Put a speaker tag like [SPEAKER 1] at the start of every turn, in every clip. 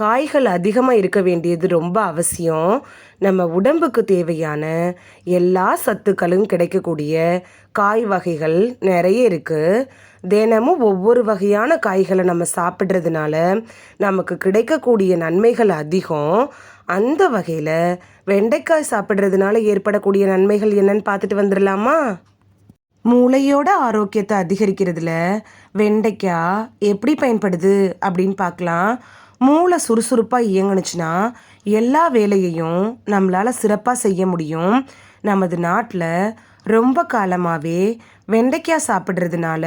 [SPEAKER 1] காய்கள் அதிகமாக இருக்க வேண்டியது ரொம்ப அவசியம். நம்ம உடம்புக்கு தேவையான எல்லா சத்துக்களும் கிடைக்கக்கூடிய காய் வகைகள் நிறைய இருக்குது தினமும் ஒவ்வொரு வகையான காய்களை நம்ம சாப்பிட்றதுனால நமக்கு கிடைக்கக்கூடிய நன்மைகள் அதிகம். அந்த வகையில் வெண்டைக்காய் சாப்பிட்றதுனால ஏற்படக்கூடிய நன்மைகள் என்னன்னு பார்த்துட்டு வந்துடலாமா மூளையோட ஆரோக்கியத்தை அதிகரிக்கிறதுல வெண்டைக்காய் எப்படி பயன்படுது அப்படின்னு பார்க்கலாம். மூளை சுறுசுறுப்பாக இயங்குனுச்சுன்னா எல்லா வேலையையும் நம்மளால் சிறப்பாக செய்ய முடியும். நமது நாட்டில் ரொம்ப காலமாகவே வெண்டைக்காய் சாப்பிட்றதுனால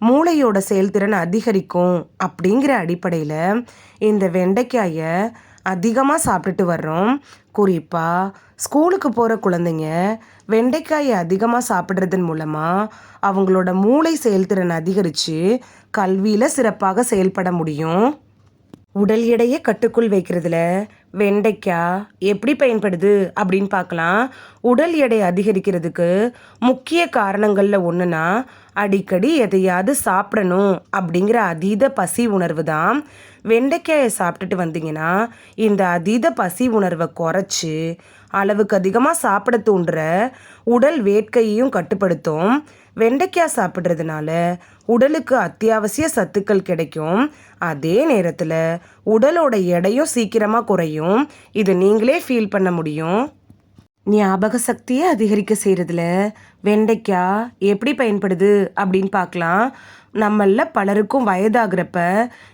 [SPEAKER 1] மூளையோட செயல்திறன் அதிகரிக்கும் அப்படிங்கிற அடிப்படையில் இந்த வெண்டைக்காயை அதிகமாக சாப்பிட்டுட்டு வர்றோம். குறிப்பாக ஸ்கூலுக்கு போகிற குழந்தைங்க வெண்டைக்காயை அதிகமாக சாப்பிட்றதன் மூலமாக அவங்களோட மூளை செயல்திறன் அதிகரித்து கல்வியில் சிறப்பாக செயல்பட முடியும். உடல் எடையை கட்டுக்குள் வைக்கிறதுல வெண்டைக்காய் எப்படி பயன்படுது அப்படின்னு பார்க்கலாம். உடல் எடை அதிகரிக்கிறதுக்கு முக்கிய காரணங்களில் ஒன்றுனா அடிக்கடி எதையாவது சாப்பிடணும் அப்படிங்கிற அதீத பசி உணர்வு தான். வெண்டைக்காயை சாப்பிட்டுட்டு வந்தீங்கன்னா இந்த அதீத பசி உணர்வை குறைச்சி அளவுக்கு அதிகமாக சாப்பிட தூண்டுற உடல் வேட்கையையும் கட்டுப்படுத்தும். வெண்டைக்காய் சாப்பிட்றதுனால உடலுக்கு அத்தியாவசிய சத்துக்கள் கிடைக்கும். அதே நேரத்தில் உடலோட எடையும் சீக்கிரமாக குறையும். இது நீங்களே ஃபீல் பண்ண முடியும். ஞாபக சக்தியை அதிகரிக்க செய்கிறதுல வெண்டைக்காய் எப்படி பயன்படுது அப்படின்னு பார்க்கலாம். நம்மள பலருக்கும் வயதாகிறப்ப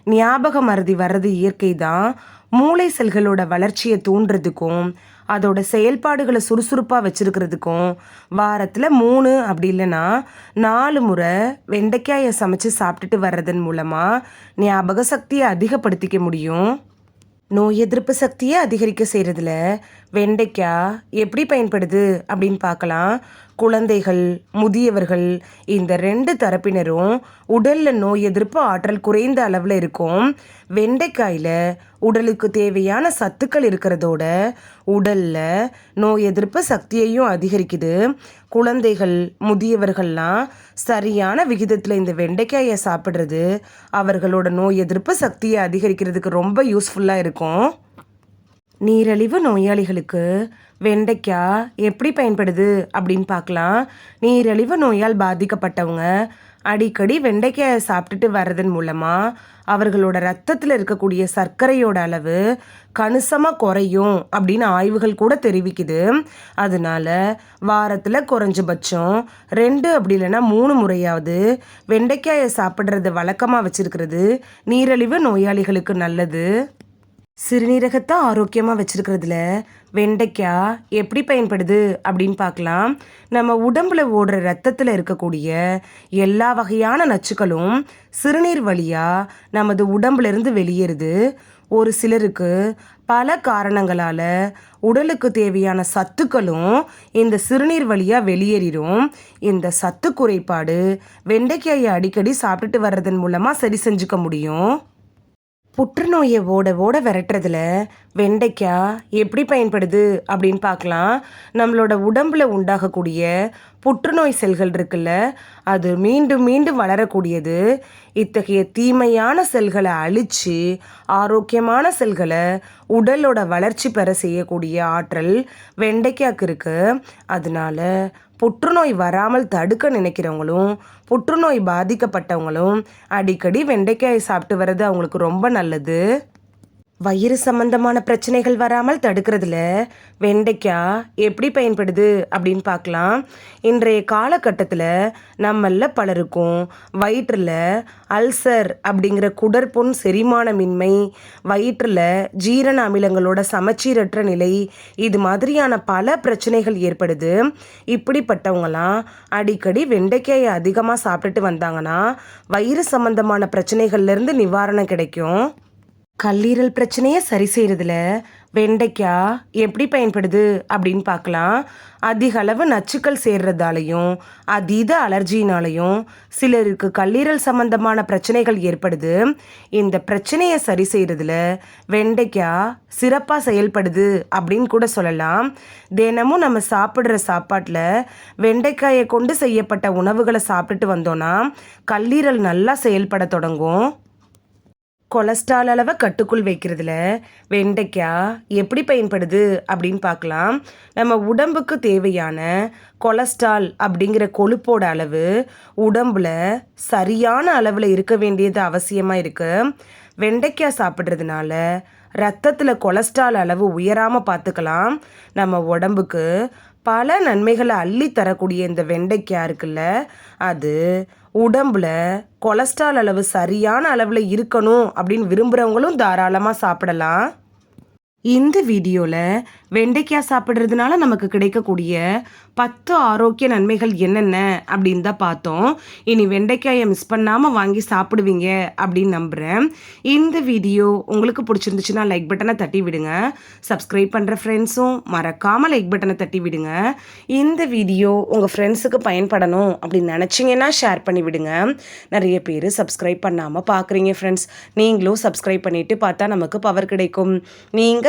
[SPEAKER 1] ஞாபக மறதி வர்றது இயற்கை தான் மூளை செல்களோட வளர்ச்சியை தூண்டுறதுக்கும் அதோட செயல்பாடுகளை சுறுசுறுப்பாக வச்சுருக்கிறதுக்கும் வாரத்தில் மூணு அப்படி இல்லைன்னா நாலு முறை வெண்டைக்காயை சமைச்சு சாப்பிட்டுட்டு வர்றதன் மூலமாக ஞாபக சக்தியை அதிகப்படுத்திக்க முடியும். நோய் எதிர்ப்பு சக்தியை அதிகரிக்க செய்கிறதுல வெண்டைக்காய் எப்படி பயன்படுது அப்படின்னு பார்க்கலாம். குழந்தைகள் முதியவர்கள் இந்த ரெண்டு தரப்பினரும் உடலில் நோய் எதிர்ப்பு ஆற்றல் குறைந்த அளவில் இருக்கும். வெண்டைக்காயில் உடலுக்கு தேவையான சத்துக்கள் இருக்கிறதோட உடலில் நோய் எதிர்ப்பு சக்தியையும் அதிகரிக்குது. குழந்தைகள் முதியவர்கள்லாம் சரியான விகிதத்தில் இந்த வெண்டைக்காயை சாப்பிட்றது அவர்களோட நோய் எதிர்ப்பு சக்தியை அதிகரிக்கிறதுக்கு ரொம்ப யூஸ்ஃபுல்லாக இருக்கும். நீரழிவு நோயாளிகளுக்கு வெண்டைக்காய் எப்படி பயன்படுது அப்படின்னு பார்க்கலாம். நீரழிவு நோயால் பாதிக்கப்பட்டவங்க அடிக்கடி வெண்டைக்காயை சாப்பிட்டுட்டு வர்றதன் மூலமாக அவர்களோட ரத்தத்தில் இருக்கக்கூடிய சர்க்கரையோட அளவு கணிசமாக குறையும் அப்படின்னு ஆய்வுகள் கூட தெரிவிக்குது. அதனால வாரத்தில் குறைஞ்சபட்சம் ரெண்டு அப்படி இல்லைன்னா மூணு முறையாவது வெண்டைக்காயை சாப்பிட்றது வழக்கமாக வச்சுருக்கிறது. நீரழிவு நோயாளிகளுக்கு நல்லது. சிறுநீரகத்தை ஆரோக்கியமாக வச்சுருக்கிறதுல? வெண்டைக்காய் எப்படி பயன்படுது அப்படின்னு பார்க்கலாம். நம்ம உடம்புல ஓடுற ரத்தத்தில் இருக்கக்கூடிய எல்லா வகையான நச்சுக்களும் சிறுநீர் வழியாக நமது உடம்புலேருந்து வெளியேறுது. ஒரு சிலருக்கு பல காரணங்களால் உடலுக்கு தேவையான சத்துக்களும் இந்த சிறுநீர் வழியாக வெளியேறிடும் இந்த சத்து குறைபாடு வெண்டைக்காயை அடிக்கடி சாப்பிட்டுட்டு வர்றதன் மூலமாக சரி செஞ்சுக்க முடியும். புற்றுநோயை ஓட ஓட விரட்டுறதுல வெண்டைக்காய் எப்படி பயன்படுது அப்படின்னு பார்க்கலாம். நம்மளோட உடம்பில் உண்டாகக்கூடிய புற்றுநோய் செல்கள் இருக்குல்ல அது மீண்டும் மீண்டும் வளரக்கூடியது. இத்தகைய தீமையான செல்களை அழித்து ஆரோக்கியமான செல்களை உடலோட வளர்ச்சி பெற செய்யக்கூடிய ஆற்றல் வெண்டைக்காய்க்கு இருக்குது அதனால புற்றுநோய் வராமல் தடுக்க நினைக்கிறவங்களும் புற்றுநோய் பாதிக்கப்பட்டவங்களும் அடிக்கடி வெண்டைக்காயை சாப்பிட்டு வர்றது அவங்களுக்கு ரொம்ப நல்லது. வயிறு சம்பந்தமான பிரச்சனைகள் வராமல் தடுக்கிறதுல வெண்டைக்காய் எப்படி பயன்படுது அப்படின்னு பார்க்கலாம். இன்றைய காலகட்டத்தில் நம்மள பலருக்கும் வயிற்றில் அல்சர் அப்படிங்கிற குடற்புண் செரிமானமின்மை வயிற்றில் ஜீரண அமிலங்களோட சமச்சீரற்ற நிலை இது மாதிரியான பல பிரச்சனைகள் ஏற்படுது. இப்படிப்பட்டவங்களாம் அடிக்கடி வெண்டைக்காயை அதிகமாக சாப்பிட்டுட்டு வந்தாங்கன்னா வயிறு சம்பந்தமான பிரச்சனைகள்லேருந்து நிவாரணம் கிடைக்கும். கல்லீரல் பிரச்சனையை சரி செய்கிறதுல வெண்டைக்காய் எப்படி பயன்படுது அப்படின்னு பார்க்கலாம். அதிக அளவு நச்சுக்கள் சேர்றதாலையும் அதீத அலர்ஜினாலையும் சிலருக்கு கல்லீரல் சம்பந்தமான பிரச்சனைகள் ஏற்படுது. இந்த பிரச்சனையை சரி செய்கிறதுல வெண்டைக்காய் சிறப்பாக செயல்படுது அப்படின்னு கூட சொல்லலாம். தினமும் நம்ம சாப்பிட்ற சாப்பாட்டில் வெண்டைக்காயை கொண்டு செய்யப்பட்ட உணவுகளை சாப்பிட்டுட்டு வந்தோன்னா கல்லீரல் நல்லா செயல்பட தொடங்கும். கொலஸ்ட்ரால் அளவை கட்டுக்குள் வைக்கிறதுல வெண்டைக்காய் எப்படி பயன்படுது அப்படின்னு பார்க்கலாம். நம்ம உடம்புக்கு தேவையான கொலஸ்ட்ரால் அப்படிங்கிற கொழுப்போட அளவு உடம்புல சரியான அளவில் இருக்க வேண்டியது அவசியமாக இருக்குது வெண்டைக்காய் சாப்பிட்றதுனால ரத்தத்தில் கொலஸ்ட்ரால் அளவு உயராமல் பார்த்துக்கலாம். நம்ம உடம்புக்கு பல நன்மைகளை அள்ளி தரக்கூடிய இந்த வெண்டைக்காய் இருக்குல்ல அது உடம்புல கொலஸ்ட்ரால் அளவு சரியான அளவில் இருக்கணும் அப்படின்னு விரும்புகிறவங்களும் தாராளமாக சாப்பிடலாம். இந்த வீடியோவில் வெண்டைக்காய் சாப்பிட்றதுனால நமக்கு கிடைக்கக்கூடிய பத்து ஆரோக்கிய நன்மைகள் என்னென்ன அப்படின்னு தான் பார்த்தோம். இனி வெண்டைக்காயை மிஸ் பண்ணாமல் வாங்கி சாப்பிடுவீங்க அப்படின்னு நம்புகிறேன் இந்த வீடியோ உங்களுக்கு பிடிச்சிருந்துச்சுன்னா லைக் பட்டனை தட்டி விடுங்க. சப்ஸ்கிரைப் பண்ணுற ஃப்ரெண்ட்ஸும் மறக்காமல் லைக் பட்டனை தட்டி விடுங்க. இந்த வீடியோ உங்கள் ஃப்ரெண்ட்ஸுக்கு பயன்படணும் அப்படின்னு நினச்சிங்கன்னா ஷேர் பண்ணி விடுங்க. நிறைய பேர் சப்ஸ்கிரைப் பண்ணாமல் பார்க்குறீங்க ஃப்ரெண்ட்ஸ் நீங்களும் சப்ஸ்கிரைப் பண்ணிவிட்டு பார்த்தா நமக்கு பவர் கிடைக்கும். நீங்கள்